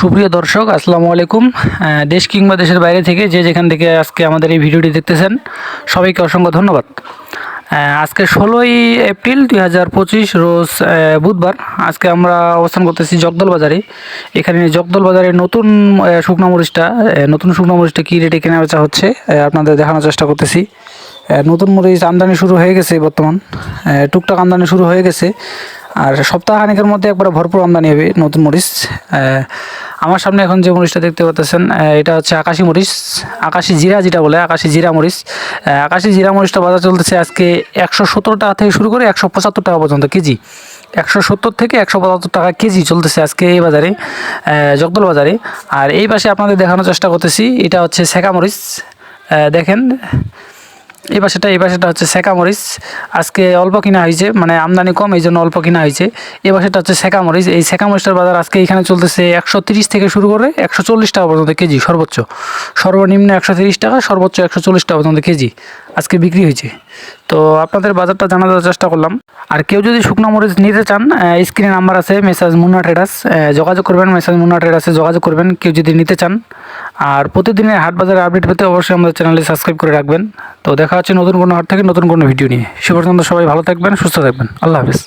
সুপ্রিয় দর্শক, আসসালামু আলাইকুম। দেশ কিংবা দেশের বাইরে থেকে যে যেখান থেকে আজকে আমাদের এই ভিডিওটি দেখতেছেন, সবাইকে অসংখ্য ধন্যবাদ। আজকে ষোলোই এপ্রিল দুই হাজার পঁচিশ, রোজ বুধবার আজকে আমরা অবস্থান করতেছি জগদল বাজারে। এখানে জগদল বাজারে নতুন শুকনো মরিচটা নতুন শুকনো মরিচটা কী রেটে কেনা বেচা হচ্ছে আপনাদের দেখানোর চেষ্টা করতেছি। নতুন মরিচ আমদানি শুরু হয়ে গেছে বর্তমান। টুকটাক আমদানি শুরু হয়ে গেছে। আর সপ্তাহখানেকের মধ্যে একবারে ভরপুর আমদানি হবে নতুন মরিচ। আমার সামনে এখন যে মরিচটা দেখতে পাচ্ছেন এটা হচ্ছে আকাশি মরিচ, আকাশি জিরা যেটা বলে, আকাশি জিরা মরিচ। আকাশি জিরা মরিচটা বাজার চলতেছে আজকে একশো সত্তর টাকা থেকে শুরু করে একশো পঁচাত্তর টাকা পর্যন্ত কেজি। একশো সত্তর থেকে একশো পঁচাত্তর টাকা কেজি চলতেছে আজকে এই বাজারে জগদল বাজারে। আর এই পাশে আপনাদের দেখানোর চেষ্টা করতেছি, এটা হচ্ছে সেকা মরিচ। দেখেন এই পাশেটা এই পাশেটা হচ্ছে সেকা মরিচ। আজকে অল্প কিনা হয়েছে মানে আমদানি কম এই জন্য অল্প কিনা হয়েছে। এই পাশেটা হচ্ছে সেকা মরিচ। এই সেকা মরিচটার বাজার আজকে এখানে চলতেছে একশো তিরিশ থেকে শুরু করে একশো চল্লিশ টাকা পর্যন্ত কেজি সর্বোচ্চ। সর্বনিম্ন একশো তিরিশ টাকা, সর্বোচ্চ একশো চল্লিশ টাকা পর্যন্ত কেজি আজকে বিক্রি হয়েছে। তো আপনাদের বাজারটা জানার চেষ্টা করলাম। আর কেউ যদি শুকনো মরিচ নিতে চান স্ক্রিনে নাম্বার আছে, মেসাজ মুন্না ট্রেডার্স। যোগাযোগ করবেন, মেসাজ মুন্না ট্রেডার্সে যোগাযোগ করবেন। কেউ যদি নিতে চান আর প্রতিদিনের হাট বাজারের আপডেট পেতে অবশ্যই আমাদের চ্যানেলে সাবস্ক্রাইব করে রাখবেন। তো দেখা হচ্ছে নতুন কোনো হাট থেকে নতুন কোনো ভিডিও নিয়ে। সে পর্যন্ত সবাই ভালো থাকবেন, সুস্থ থাকবেন। আল্লাহ হাফিজ।